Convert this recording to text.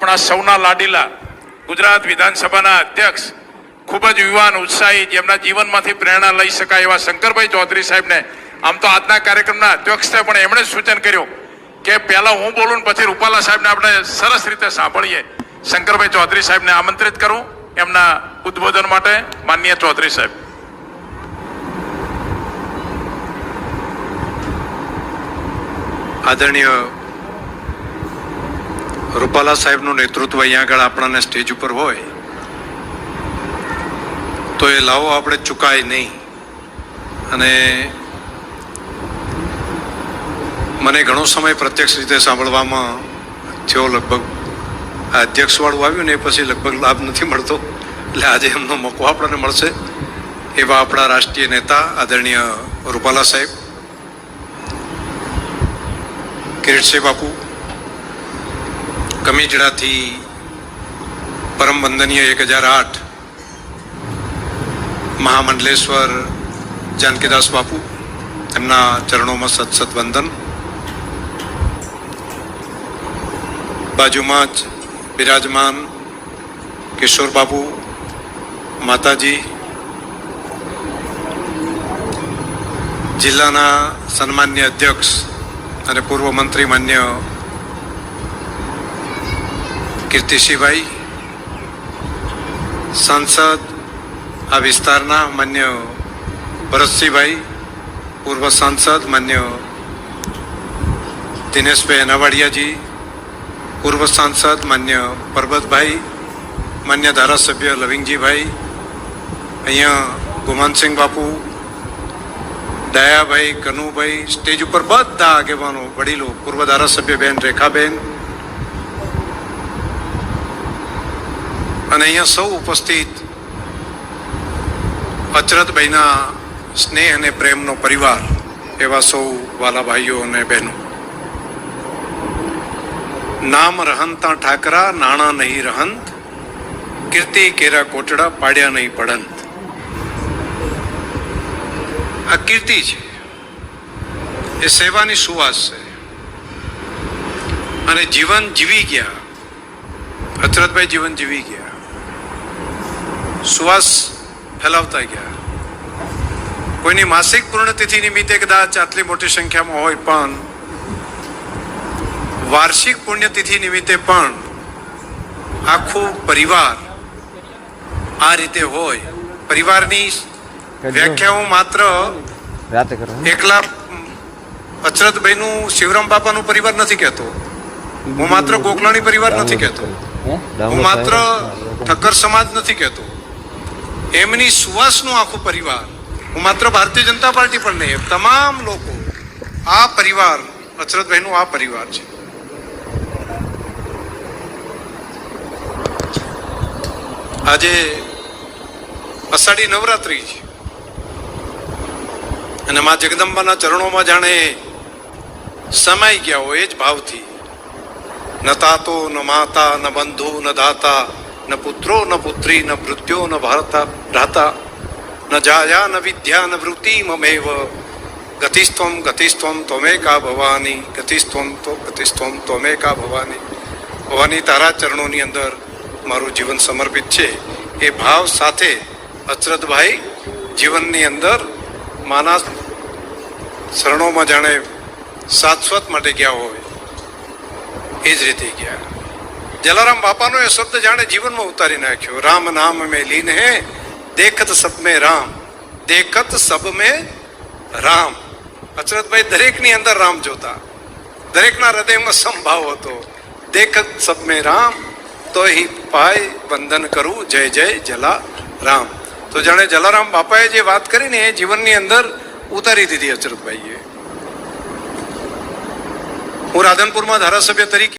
આપણા સૌના લાડીલા ગુજરાત વિધાનસભાના અધ્યક્ષ, ખૂબ જ યુવાન ઉત્સાહી જેમના જીવનમાંથી પ્રેરણા લઈ શકાય એવા શંકરભાઈ ચૌધરી સાહેબને, આમ તો આજના કાર્યક્રમના અધ્યક્ષ છે પણ એમણે સૂચન કર્યું કે પહેલાં હું બોલું પછી રૂપાલા સાહેબને આપણે સરસ રીતે સાંભળીએ. શંકરભાઈ ચૌધરી સાહેબને આમંત્રિત કરું એમના ઉદ્બોધન માટે. માનનીય ચૌધરી સાહેબ. આદરણીય રૂપાલા સાહેબનું નેતૃત્વ અહીંયા આગળ આપણને સ્ટેજ ઉપર હોય, તો એ લાવો આપણે ચૂકાય નહીં. અને મને ઘણો સમય પ્રત્યક્ષ રીતે સાંભળવામાં થયો, લગભગ આ અધ્યક્ષવાળું આવ્યું ને એ પછી લગભગ લાભ નથી મળતો. એટલે આજે એમનો મોકો આપણને મળશે. એવા આપણા રાષ્ટ્રીય નેતા આદરણીય રૂપાલા સાહેબ કિરીટસિંહ બાપુ કમીજડાથી પરમ વંદનીય એક હજાર આઠ મહામંડલેશ્વર જાનકીદાસ બાપુ, એમના ચરણોમાં સત વંદન. બાજુમાં જ બિરાજમાન કિશોર બાપુ, માતાજી, જિલ્લાના સન્માન્ય અધ્યક્ષ અને પૂર્વ મંત્રી માન્ય કીર્તિસિંહભાઈ સાંસદ આ વિસ્તારના માન્ય ભરતસિંહભાઈ, પૂર્વ સાંસદ માન્ય દિનેશભાઈ અનાવાડિયાજી, પૂર્વ સાંસદ માન્ય પરબતભાઈ, માન્ય ધારાસભ્ય લવિંગજીભાઈ, અહીંયા ગુમાનસિંહ બાપુ, દયાભાઈ કનુભાઈ, સ્ટેજ ઉપર બધા આગેવાનો, વડીલો, પૂર્વ ધારાસભ્ય બેન રેખાબેન અને અહીંયા સૌ ઉપસ્થિત અચરતભાઈના સ્નેહ અને પ્રેમનો પરિવાર એવા સૌ વાલા ભાઈઓ અને બહેનો. નામ રહંતા ઠાકરા, નાણા નહીં રહંત, કીર્તિ કેરા કોટડા, પાડ્યા નહીં પડંત. આ કીર્તિ છે. એ સેવાની સુવાસ છે. અને જીવન જીવી ગયા. હચરતભાઈ જીવન જીવી ગયા. સુવાસ ફેલાવતા ગયા. કોઈની માસિક પૂર્ણતિથિ નિમિત્તે કદાચ આટલી મોટી સંખ્યામાં હોય પણ વાર્ષિક પુણ્યતિથિ નિમિત્તે પણ આખું પરિવાર આ રીતે હોય. પરિવારની વ્યાખ્યા હું માત્ર એકલા અચરતભાઈનું શિવરામ બાપાનું પરિવાર નથી કહેતો. હું માત્ર ગોકલાણી પરિવાર નથી કહેતો. હું માત્ર ઠક્કર સમાજ નથી કહેતો. એમની સુવાસનું આખું પરિવાર, હું માત્ર ભારતીય જનતા પાર્ટી પણ નહીં, તમામ લોકો, આ પરિવાર અચરતભાઈનું આ પરિવાર છે. આજે અષાઢી નવરાત્રી છે. અને મા જગદંબાના ચરણોમાં જાણે સમાઈ ગયા હોય એ જ ભાવથી. ન તાતો, ન માતા, ન બંધુ, ન દાતા ન પુત્રો ન પુત્રી ન મૃત્યો ન ભારતા ભ્રાતા ન જાયા ન વિદ્યા ન વૃત્તિ મમેવ ગતિસ્ત્વમ ગતિસ્ત્વમ ત્વમેકા ભવાની ગતિસ્ત્વમ તો ગતિસ્ત્વમ ત્વમેકા ભવાની ભવાની તારા ચરણોની અંદર મારું જીવન સમર્પિત છે એ ભાવ સાથે અચરતભાઈ જીવનની અંદર માના શરણોમાં જાણે શાશ્વત માટે ગયા હોય એ જ રીતે ગયા જલારામ બાપાનો એ શબ્દ જાણે જીવનમાં ઉતારી નાખ્યો. રામ નામ મેં લીન હે, દેખત સબ મેં રામ, દેખત સબ મેં રામ. અચરતભાઈ દરેકની અંદર રામ જોતા. દરેકના હૃદયમાં સંભાવ હતો. દેખત સબ મેં રામ તો હિ પાય વંદન કરું, જય જય જલા રામ તો જાણે જલારામ બાપાએ જે વાત કરી ને એ જીવનની અંદર ઉતારી દીધી અચરતભાઈએ હું રાધનપુરમાં ધારાસભ્ય તરીકે